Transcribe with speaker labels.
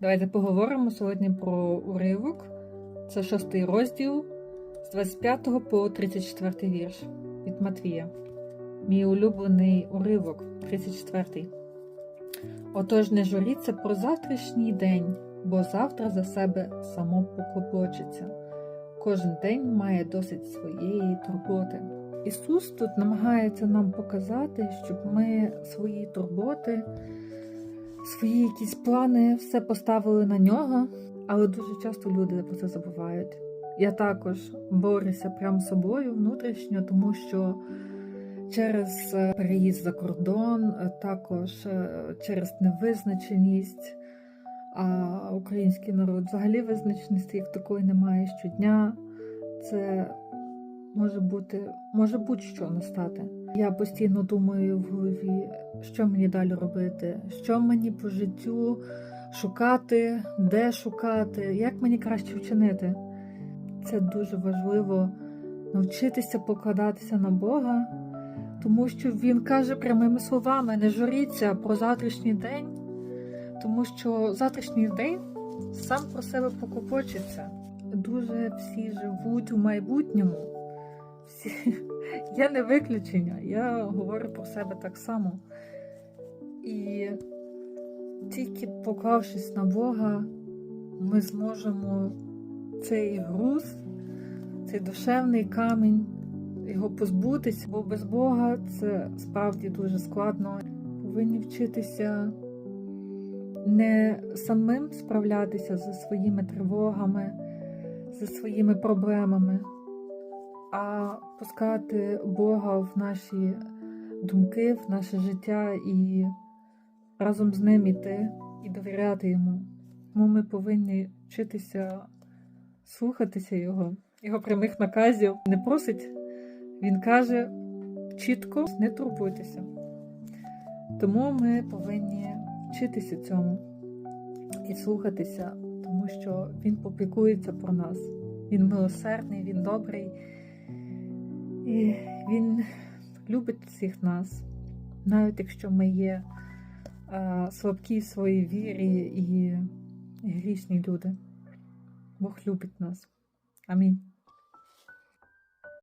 Speaker 1: Давайте поговоримо сьогодні про уривок. Це шостий розділ з 25 по 34 вірш від Матвія. Мій улюблений уривок, 34. Отож, не журіться про завтрашній день, бо завтра за себе само поклопочеться. Кожен день має досить своєї турботи. Ісус тут намагається нам показати, щоб ми свої турботи, свої якісь плани, все поставили на нього, але дуже часто люди про це забувають. Я також борюся прям з собою внутрішньо, тому що через е, переїзд за кордон, е, також е, через невизначеність. А український народ взагалі визначеності як такої немає щодня. Це може бути, може будь-що настати. Я постійно думаю в голові, що мені далі робити, що мені по життю шукати, де шукати, як мені краще вчинити. Це дуже важливо навчитися покладатися на Бога, тому що Він каже прямими словами: не журіться про завтрашній день, тому що завтрашній день сам про себе покопочеться. Дуже всі живуть у майбутньому. Я не виключення, я говорю про себе так само. І тільки поклавшись на Бога, ми зможемо цей груз, цей душевний камінь, його позбутися, бо без Бога це справді дуже складно. Повинні вчитися не самим справлятися зі своїми тривогами, зі своїми проблемами, а пускати Бога в наші думки, в наше життя і разом з ним іти і довіряти йому. Тому ми повинні вчитися слухатися Його, Його прямих наказів. Не просить, Він каже чітко не турбуйтеся. Тому ми повинні вчитися цьому і слухатися, тому що Він попікується про нас. Він милосердний, він добрий, він любить всіх нас, навіть якщо ми є е, слабкі в своїй вірі і, грішні люди. Бог любить нас. Амінь.